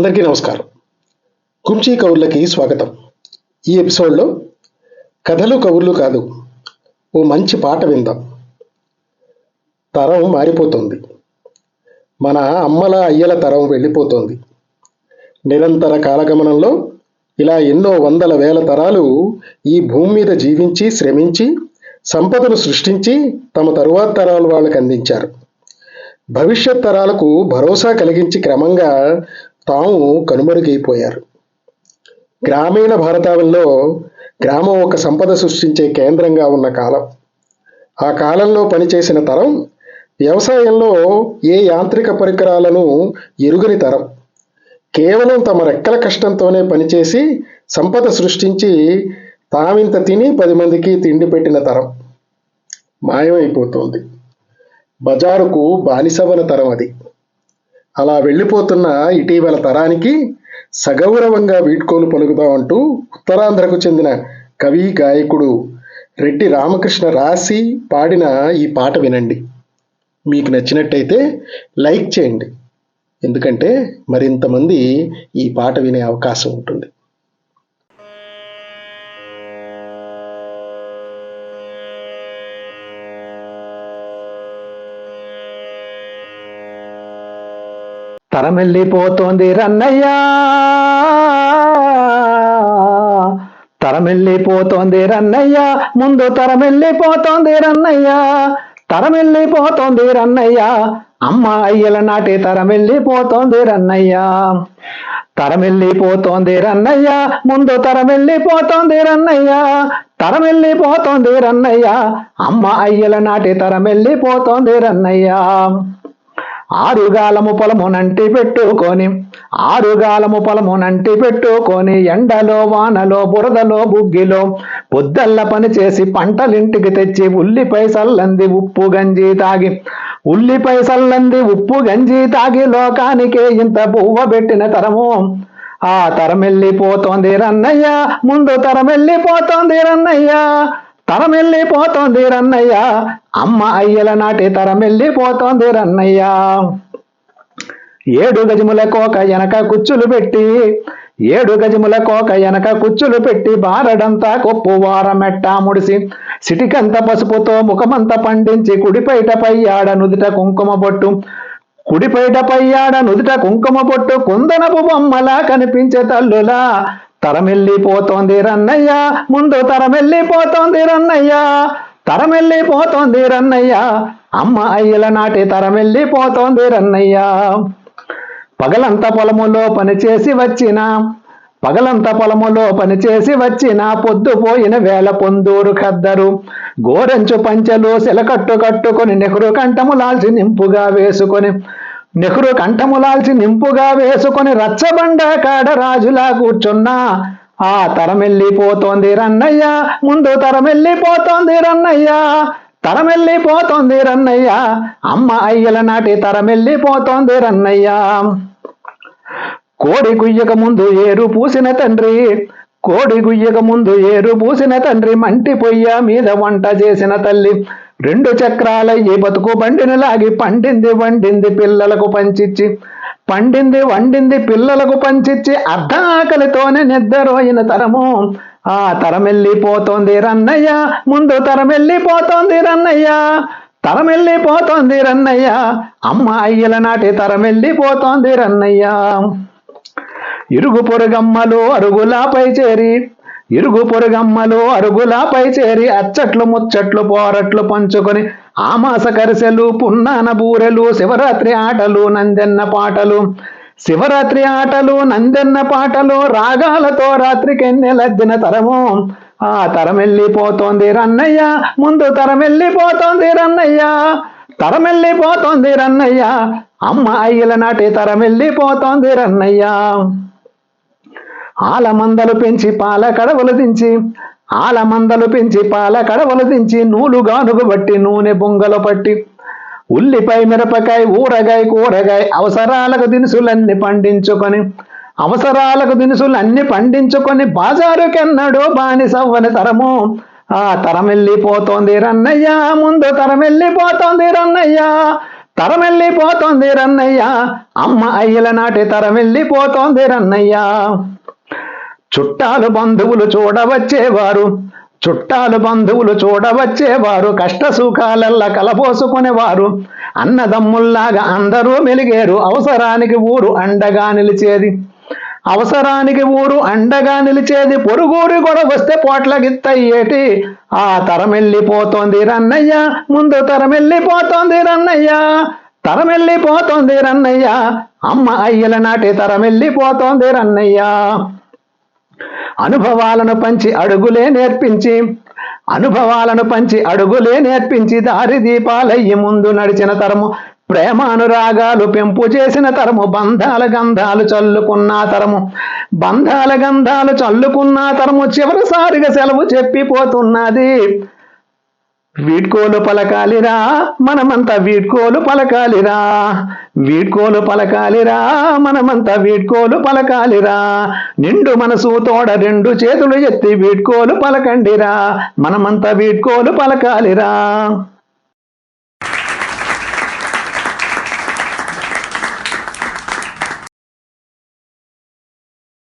అందరికీ నమస్కారం. కుంచీ కవుర్లకి స్వాగతం. ఈ ఎపిసోడ్లో కథలు కవుర్లు కాదు ఓ మంచి పాట విందాం. తరం మారిపోతుంది. మన అమ్మల అయ్యల తరం వెళ్ళిపోతుంది. నిరంతర కాలగమనంలో ఇలా ఎన్నో వందల వేల తరాలు ఈ భూమి మీద జీవించి శ్రమించి సంపదను సృష్టించి తమ తరువాత తరాలు వాళ్ళకి అందించారు. భవిష్యత్ తరాలకు భరోసా కలిగించి క్రమంగా తాము కనుమరుగైపోయారు. గ్రామీణ భారతావనిలో గ్రామం ఒక సంపద సృష్టించే కేంద్రంగా ఉన్న కాలం. ఆ కాలంలో పనిచేసిన తరం వ్యవసాయంలో ఏ యాంత్రిక పరికరాలను ఎరుగని తరం. కేవలం తమ రెక్కల కష్టంతోనే పనిచేసి సంపద సృష్టించి తామింత తిని పది మందికి తిండి పెట్టిన తరం. మాయమైపోతుంది. బజారుకు బానిసవన తరం అది. అలా వెళ్ళిపోతున్న ఇటీవల తరానికి సగౌరవంగా వీడ్కోలు పలుకుతామంటూ ఉత్తరాంధ్రకు చెందిన కవి గాయకుడు రెడ్డి రామకృష్ణ రాసి పాడిన ఈ పాట వినండి. మీకు నచ్చినట్టయితే లైక్ చేయండి. ఎందుకంటే మరింతమంది ఈ పాట వినే అవకాశం ఉంటుంది. తరమెళ్ళిపోతోంది రన్నయ్యా. తరమెళ్ళిపోతోంది రన్నయ్యా. ముందు తరమెళ్ళిపోతోంది రన్నయ్యా. తరమెళ్ళిపోతోంది రన్నయ్యా. అమ్మ అయ్యల నాటి తరమెళ్ళిపోతోంది రన్నయ్యా. తరమెళ్ళిపోతోంది రన్నయ్యా. ముందు తరమెళ్ళిపోతోంది రన్నయ్యా. తరమెళ్ళిపోతోంది రన్నయ్యా. అమ్మ అయ్యల నాటి తరమెళ్ళిపోతోంది రన్నయ్యా. ఆరుగాలము పొలము నంటి పెట్టుకొని ఆరుగాలము పొలము నంటి పెట్టుకొని ఎండలో వానలో బురదలో బుగ్గిలో పొద్దల్ల పని చేసి పంటలింటికి తెచ్చి ఉల్లిపై సల్లంది ఉప్పు గంజి తాగి. ఉల్లిపై సల్లంది ఉప్పు గంజి తాగి లోకానికే ఇంత పువ్వ పెట్టిన తరము. ఆ తరమెళ్ళిపోతోంది రన్నయ్య ముందు తరమెళ్ళిపోతోంది రన్నయ్య. తరమెళ్ళిపోతోంది రన్నయ్య అమ్మ అయ్యల నాటి తరమెళ్ళిపోతోంది రన్నయ్య ఏడు గజముల కోక వెనక కుచ్చులు పెట్టి ఏడు గజముల కోక వెనక కుచ్చులు పెట్టి బారడంతా కొప్పు వారమెట్ట ముడిసి సిటికంత పసుపుతో ముఖమంత పండించి కుడిపైట పయ్యాడ నుదుట కుంకుమ బొట్టు కుడిపైట పయ్యాడ నుదుట కుంకుమ బొట్టు కుందనపు బొమ్మలా కనిపించే తల్లులా తరమెళ్ళిపోతోంది రన్నయ్య ముందు తరమెళ్ళిపోతోంది రన్నయ్య తరమెళ్ళిపోతోంది రన్నయ్య అమ్మ అయ్యల నాటి తరమెళ్ళిపోతోంది రన్నయ్య పగలంత పొలములో పనిచేసి వచ్చిన పగలంత పొలములో పనిచేసి వచ్చిన పొద్దుపోయిన వేల పొందూరు ఖద్దరు. గోరంచు పంచెలు సెలకట్టు కట్టుకొని నెహ్రు కంఠములాల్చి నింపుగా వేసుకొని నెహ్రూ కంఠములాల్చి నింపుగా వేసుకొని రచ్చబండ కాడ రాజులా కూర్చున్నా. ఆ తరమెళ్ళిపోతోంది రన్నయ్య ముందు తరమెళ్ళిపోతోంది రన్నయ్య తరమెళ్ళిపోతోంది రన్నయ్య అమ్మ అయ్యల నాటి తరమెళ్ళిపోతోంది రన్నయ్య. కోడి కుయ్యక ముందు ఏరు పూసిన తండ్రి కోడి గుయ్యక ముందు ఏరు పూసిన తండ్రి మంటి పొయ్య మీద వంట చేసిన తల్లి. రెండు చక్రాలయ్యి బతుకు బండిని లాగి పండింది వండింది పిల్లలకు పంచిచ్చి. పండింది వండింది పిల్లలకు పంచిచ్చి అర్ధ ఆకలితోనే నిద్రపోయిన తరము. ఆ తరమెళ్ళిపోతోంది రన్నయ్య ముందు తరమెళ్ళిపోతోంది రన్నయ్య తరమెళ్ళిపోతోంది రన్నయ్య. అమ్మాయిల నాటి తరమెళ్ళిపోతోంది రన్నయ్య. ఇరుగు పొరుగమ్మలు అరుగులాపై చేరి ఇరుగు పొరుగమ్మలు అరుగులాపై చేరి అచ్చట్లు ముచ్చట్లు పోరట్లు పంచుకొని ఆమాస కరిసెలు పున్నాన బూరెలు శివరాత్రి ఆటలు నందెన్న పాటలు. శివరాత్రి ఆటలు నందెన్న పాటలు రాగాలతో రాత్రికెన్నెలద్దిన తరము. ఆ తరమెళ్ళిపోతోంది రన్నయ్య ముందు తరమెళ్ళిపోతోంది రన్నయ్య తరమెళ్ళిపోతోంది రన్నయ్య అమ్మ అయ్యల నాటి తరమెళ్ళిపోతోంది రన్నయ్య. ఆలమందలు పెంచి పాల కడవలు దించి ఆలమందలు పెంచి పాల కడవలు దించి నూలు గానుగు బట్టి నూనె బొంగలు పట్టి ఉల్లిపాయ మిరపకాయ ఊరగాయ కూరగాయ అవసరాలకు దినుసులన్నీ పండించుకొని అవసరాలకు దినుసులన్నీ పండించుకొని బాజారుకెన్నడో బానిసవ్వని తరము. ఆ తరం వెళ్ళిపోతోంది రన్నయ్య ముందు తరం వెళ్ళిపోతోంది రన్నయ్య తరమెళ్ళిపోతోంది రన్నయ్య అమ్మ అయ్యల నాటి తరమెళ్ళిపోతోంది రన్నయ్య. చుట్టాలు బంధువులు చూడవచ్చేవారు. చుట్టాలు బంధువులు చూడవచ్చేవారు. కష్ట సుఖాలల్లా కలపోసుకునేవారు అన్నదమ్ముల్లాగా అందరూ మెలిగేరు. అవసరానికి ఊరు అండగా నిలిచేది. అవసరానికి ఊరు అండగా నిలిచేది. పొరుగురు కూడా వస్తే పోట్ల గిత్తయ్యేటి. ఆ తరమెళ్ళిపోతోంది రన్నయ్య. ముందు తరమెళ్ళిపోతోంది రన్నయ్య. తరమెళ్ళిపోతోంది రన్నయ్య. అమ్మ అయ్యల నాటి తరమెళ్ళిపోతోంది రన్నయ్య. అనుభవాలను పంచి అడుగులే నేర్పించి అనుభవాలను పంచి అడుగులే నేర్పించి దారి దీపాలయ్యి ముందు నడిచిన తరము ప్రేమానురాగాలు పెంపు చేసిన తరము బంధాల గంధాలు చల్లుకున్న తరము బంధాల గంధాలు చల్లుకున్న తరము చివరిసారిగా సెలవు చెప్పిపోతున్నది. వీడ్కోలు పలకాలిరా మనమంతా వీడ్కోలు పలకాలిరా. వీడ్కోలు పలకాలిరా మనమంతా వీడ్కోలు పలకాలిరా. నిండు మనసు తోడ రెండు చేతులు ఎత్తి వీడ్కోలు పలకండిరా మనమంతా వీడ్కోలు పలకాలిరా.